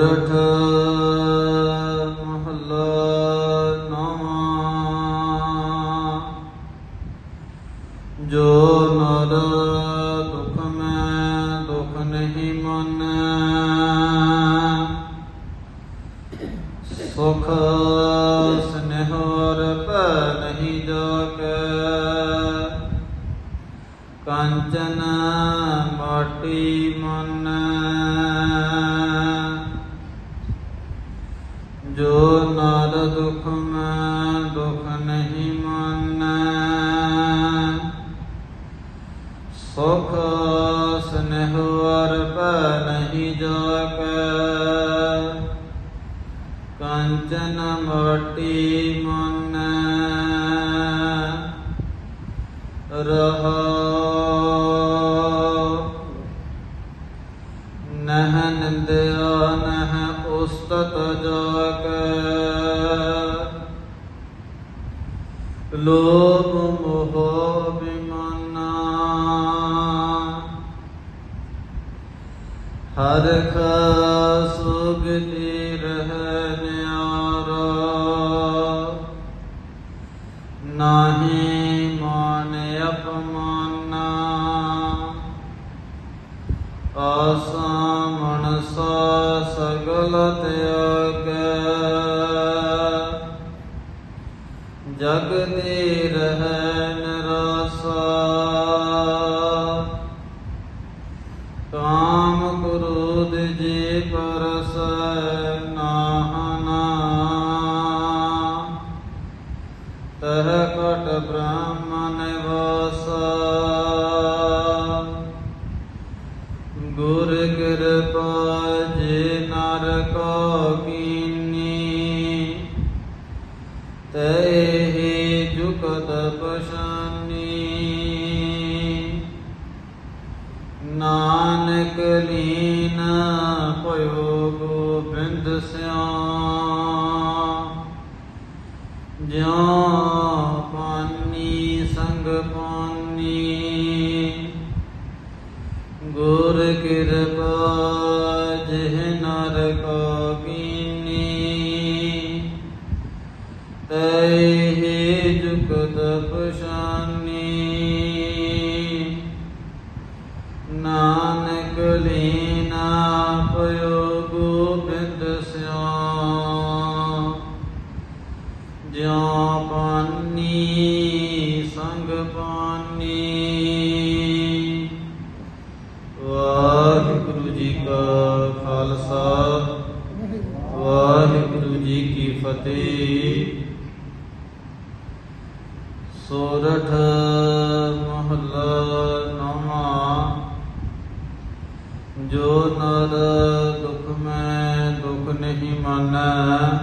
ਸੋਰਠ ਮਹੱਲਾ ਨਵਾਂ। ਜੋ ਨਰ ਦੁਖ ਮੈਂ ਦੁਖ ਨਹੀਂ ਮਨ। ਸੁਖ ਸਨੇਹ ਔਰ ਪੈ ਨਹੀਂ ਜਾਕੇ ਕੰਚਨ ਮਾਟੀ ਮਨ। ਦੁਖ ਮੈਂ ਦੁਖ ਨਹੀਂ ਮਨ ਸੁਖ ਸਨੇਹਰ ਪੈ ਨਹੀਂ ਜਾਕੈ ਕੰਚਨ ਮਾਟੀ ਮਨ ਰਹਾ ਲੋਭ ਮੋਹ ਬਿਮਾਨਾ। ਹਰ ਸੁਗਤੀ ਰਹਿ ਨਿਆਰਾ। ਨਾਹੀ ਮਾਨ ਅਪਮਾਨਾ। ਆਸਾ ਮਨਸਾ ਸਗਲ ਤਿਆਗੈ ਜਗ ਦੇ ਰਹਿ ਕਾਮ ਕ੍ਰੋਧ ਜੇ ਪਰਸ ਨਾਹਨਾ। ਤਹ ਕਟ ਬ੍ਰਹਮਨ ਵਾਸਾ ਗੁਰ ਕਿਰਪਾ ਜੇ ਨਰ ਕੋ ਕੀਨੀ। ਤੇਹਿ ਪਛਾਨੀ। ਨਾਨਕ ਲੀਨ ਭਇਓ ਗੋਬਿੰਦ ਸਿਆ। ਜਿਉ ਪਾਨੀ ਸੰਗ ਪਾਨੀ। ਗੁਰ ਕਿਰਪਾ ਜਿਹ ਜੁਗਤ ਪਛਾਨੀ। ਨਾਨਕ ਲੀਨਾ ਪਇਓ ਗੋਬਿੰਦ ਸਿਆ ਜਿਉ ਪਾਨੀ, ਸੰਗ ਪਾਨੀ। ਵਾਹਿਗੁਰੂ ਜੀ ਕਾ ਖਾਲਸਾ। ਵਾਹਿਗੁਰੂ ਜੀ ਕੀ ਫਤਿਹ। ਸੋਰਠ ਮਹੱਲਾ ਨਵਾਂ। ਜੋ ਨਰ ਦੁਖ ਮੈਂ ਦੁਖ ਨਹੀਂ ਮਾਨੈ,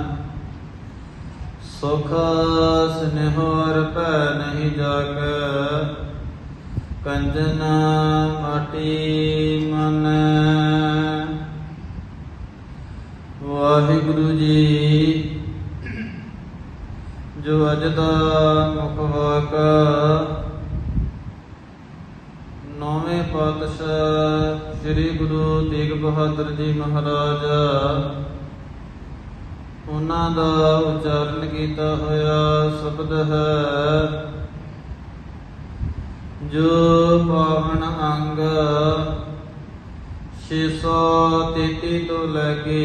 ਸੁਖ ਸਨੇਹਰ ਪੈ ਨਹੀਂ ਜਾਗੈ। ਕੰਜਨ ਮਾਟੀ ਮਨ ਜੋ ਮੁਖ ਵਾਕ। ਨੌਵੇਂ ਪਾਤਸ਼ਾਹ ਸ੍ਰੀ ਗੁਰੂ ਤੇਗ ਬਹਾਦਰ ਜੀ ਮਹਾਰਾਜ ਉਹਨਾਂ ਦਾ ਉਚਾਰਨ ਕੀਤਾ ਹੋਇਆ ਸ਼ਬਦ ਹੈ, ਜੋ ਪਾਵਨ ਅੰਗ 633 ਤੋਂ ਲੈ ਕੇ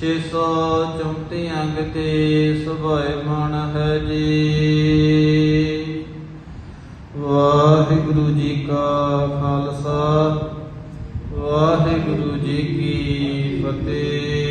634 ਅੰਗ ਤੇ ਸੁਭਾਇਮਾਨ ਹੈ ਜੀ। ਵਾਹਿਗੁਰੂ ਜੀ ਕਾ ਖਾਲਸਾ ਵਾਹਿਗੁਰੂ ਜੀ ਕੀ ਫਤਿਹ।